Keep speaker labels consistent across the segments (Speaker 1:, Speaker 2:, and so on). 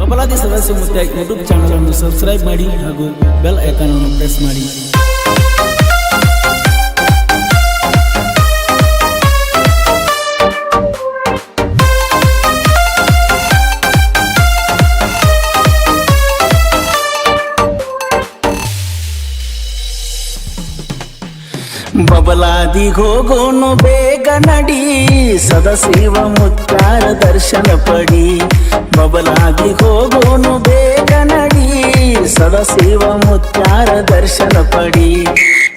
Speaker 1: ಬಬಲಾದಿ ಸದಸ್ಯ ಮುತ್ಯ YouTube channel ಅನ್ನು ಸಬ್ಸ್ಕ್ರೈಬ್ ಮಾಡಿ ಹಾಗೂ ಬೆಲ್ ಐಕಾನ್ ಅನ್ನು ಪ್ರೆಸ್ ಮಾಡಿ.
Speaker 2: ಹೋಗೋನು ಬೇಗ ನಡಿ. ಸದಶಿವ ಮುತ್ತಾರ ದರ್ಶನ ಪಡಿ. ಬಬಲಾದಿ ಹೋಗೋನು ಬೇಗ ನಡಿ. ಸದಶಿವ ಮುತ್ತಾರ ದರ್ಶನ ಪಡಿ.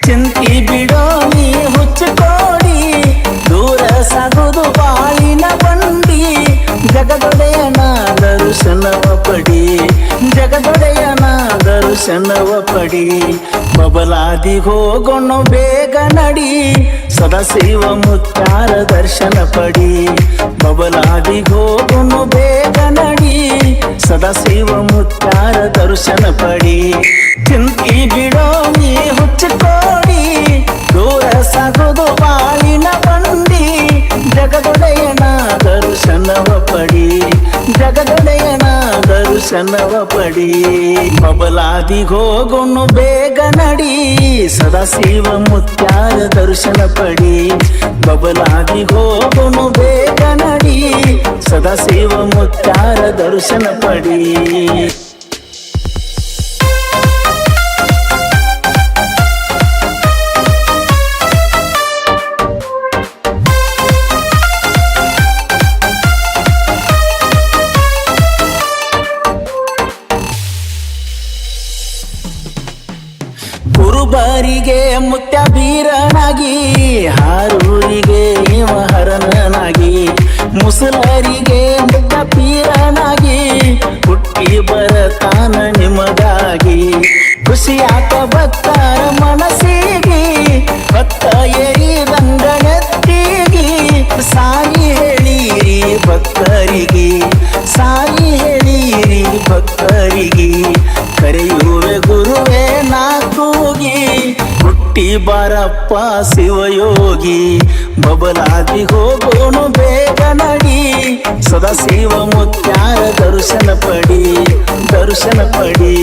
Speaker 2: ಚಿಂತಿ ಬಿಡೋ ನೀ ಹುಚ್ಚುಕೋಡಿ ದೂರ ಸಾಗುದು ಬಾಳಿನ ಬಂಡಿ. ಜಗದೊಡೆಯನ ದರ್ಶನವ ಪಡಿ. ಜಗದೊಡೆಯನ ದರ್ಶನವ ಪಡಿ. ಬಬಲಾದಿ ಹೋಗೋಣ ಬೇಗ ನಡಿ. ಸದಾಶಿವ ಮುತ್ತಾರ ದರ್ಶನ ಪಡಿ. ಬಬಲಾದಿ ಹೋಗೋಣ ಬೇಗ ನಡಿ. ಸದಾಶಿವ ಮುತ್ತಾರ ದರ್ಶನ ಪಡಿ. ಚಿಂತಿ ಬಿಡೋ ನೀ ದರ್ಶನವ ಪಡಿ ಹೋಗೋಣ ಬೇಗ ನಡಿ. ಸದಾಶಿವ ಮುತ್ಯಾರ ದರ್ಶನ ಪಡಿ. ಹೋಗೋಣ ಬೇಗ ನಡಿ. ಸದಾಶಿವ ಮುತ್ಯಾರ ದರ್ಶನ ಪಡಿ. ಕುರುಬರಿಗೆ ಮುತ್ಯ ಬೀರನಾಗಿ, ಹಾರೂರಿಗೆ ಹರನಾಗಿ ಮುಸಲರಿಗೆ ಮುತ್ಯ ಪೀರನಾಗಿ, ಹುಟ್ಟಿ ಬರತಾನ ನಿಮಗಾಗಿ. ಖುಷಿಯಾಕ ಭಕ್ತರ ಮನಸ್ಸಿಗೆ, ಭಕ್ತ ಏರಿ ರಂಗಣತ್ತಿಗೆ ಸಾರಿ ಬಾರಪ್ಪ ಶಿವಯೋಗಿ ಬಬಲಾಗಿ ಹೋಗೋಣ ಬೇಗ ನಡಿ. ಸದಾಶಿವ ಮುತ್ಯಾರ ದರ್ಶನ ಪಡಿ ದರ್ಶನ ಪಡಿ.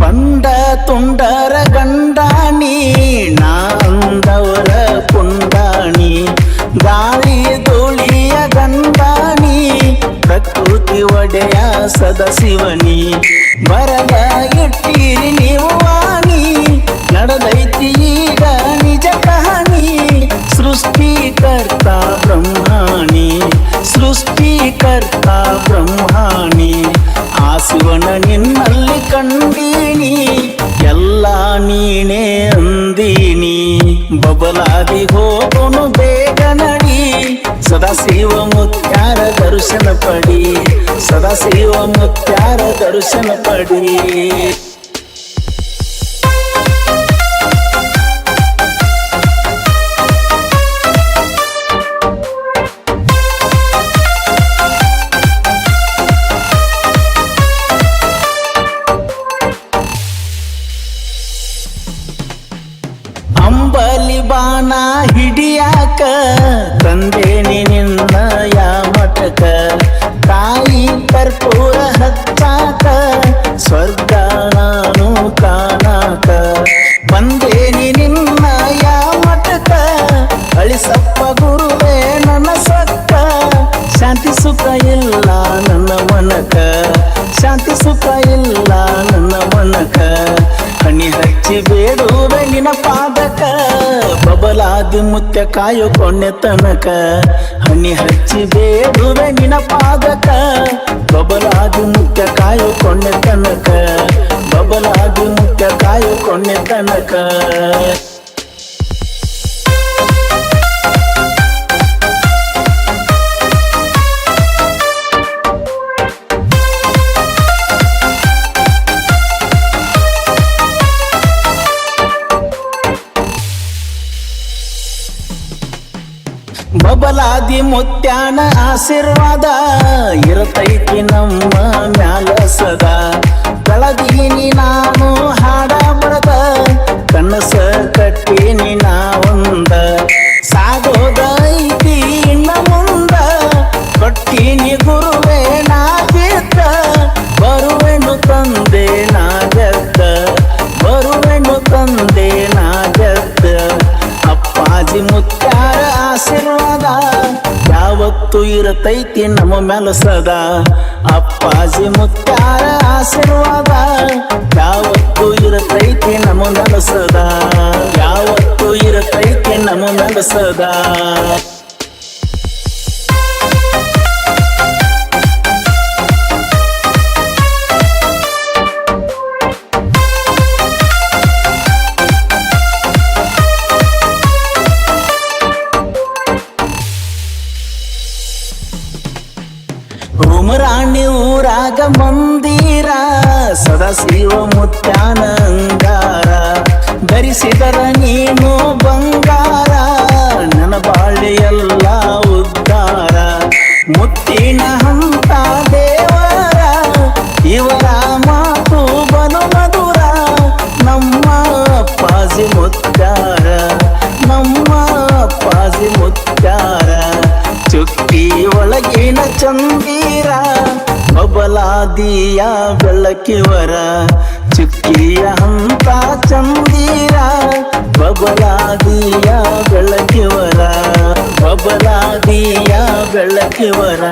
Speaker 2: ಬಂಡ ತುಂಡರ ಗಂಡಾಣಿ ನಾಂದವರ ಪುಂಡಾಣಿ ಗಾಳಿ ಧೂಳಿಯ ಗಂಡಾಣಿ ಪ್ರಕೃತಿ ಒಡೆಯ ಸದಶಿವನಿ ಬರದ ಇಟ್ಟಿರಿ ನೀವು ವಾಣಿ ನಡೆದೈತಿ ಈಗ ನಿಜ ಕಹಾನಿ ಸೃಷ್ಟಿಕರ್ತ ಬ್ರಹ್ಮಾಣಿ ಸೃಷ್ಟಿಕರ್ತ ಬ್ರಹ್ಮಾಣಿ ಆ ಶಿವನ ಸದಾಶಿವ ಮುತ್ಯಾರ ದರ್ಶನ ಪಡಿ. ಸದಾಶಿವ ಮುತ್ಯಾರ ದರ್ಶನ ಪಡಿ. ಅಂಬಲಿ ಬಾಣ ಹಿಡಿಯಾಕ ತಂದೇನಿ ನಿನ್ನ ಯಾಮಟಕ ತಾಯಿ ಕರ್ಪೂರ ಹಚ್ಚಾಕ, ಸ್ವರ್ಗ ನಾನು ಕಾಣಾಕ. ಬಂದೇನಿ ನಿನ್ನ ಯಾಮಟಕ ಅಳಿಸಪ್ಪ ಗುರುವೇ ನನ್ನ ಸತ್ತ ಶಾಂತಿ ಸುಖ ಇಲ್ಲ ನನ್ನ ಮನಕ ಶಾಂತಿ ಸುಖ ಇಲ್ಲ ನನ್ನ ಮನಕ ಹಣಿ ಹಚ್ಚಿ ಪಾದಕ ಬಬಲಾದಿ ಮುತ್ಯ ಕಾಯೋ ಕೊನೆ ತನಕ. ಹಣಿ ಹಚ್ಚಿ ಬೇಡುವೆ ನಿನ ಪಾದಕ. ಬಬಲಾದು ಮುತ್ಯ ಕಾಯೋ ಕೊನೆ ತನಕ. ಬಬಲಾದಿ ಮುತ್ಯ ಕಾಯೋ ಕೊನೆ ತನಕ. ಬಬಲಾದಿ ಮುತ್ಯಾನ ಆಶೀರ್ವಾದ ಇರತೈತಿ ನಮ್ಮ ಮ್ಯಾಲ ಸದಾ. ಬೆಳದೀನಿ ನಾನು ಹಾಡ ಬರದ ಕನಸ ಕಟ್ಟೀನಿ ನಾವೊಂದ. ಇರತೈತಿ ನಮ್ಮ ಮ್ಯಾಲ ಸದಾ. ಅಪ್ಪಾಜಿ ಮುತ್ತಾರ ಆಶೀರ್ವಾದ. ಯಾವತ್ತು ಇರತೈತಿ ನಮ್ಮ ಮ್ಯಾಲ ಯಾವತ್ತು ಇರತೈತಿ ನಮ್ಮ ಮ್ಯಾಲ ಮಂದಿರ ಸದಾಶಿವ ಮುತ್ಯಾನಂಗಾರ. ಧರಿಸಿದರ ನೀನು ಬಂಗಾರ, ನನ್ನ ಬಾಳೆಯಲ್ಲ ಉದ್ದಾರ. ಮುತ್ತಿನ ಹಂತ ದೇವರ, ಇವರ ಮಾತು ಬನು ಮಧುರ. ನಮ್ಮ ಅಪ್ಪಾಜಿ ಮುತ್ತಾರ ನಮ್ಮ ಪಾಸಿ ಮುತ್ತಾರ ಚುಕ್ಕಿ ಒಳಗಿನ ಚಂದೀರ ಬಬಲಾದಿಯ ಬೆಳಕಿವರ ಚುಕ್ಕಿಯ ಹಂತ ಚಂದೀರ ಬಬಲಾದಿಯ ಬೆಳಕಿವರ ಬಬಲಾದಿಯ ಬೆಳಕಿವರ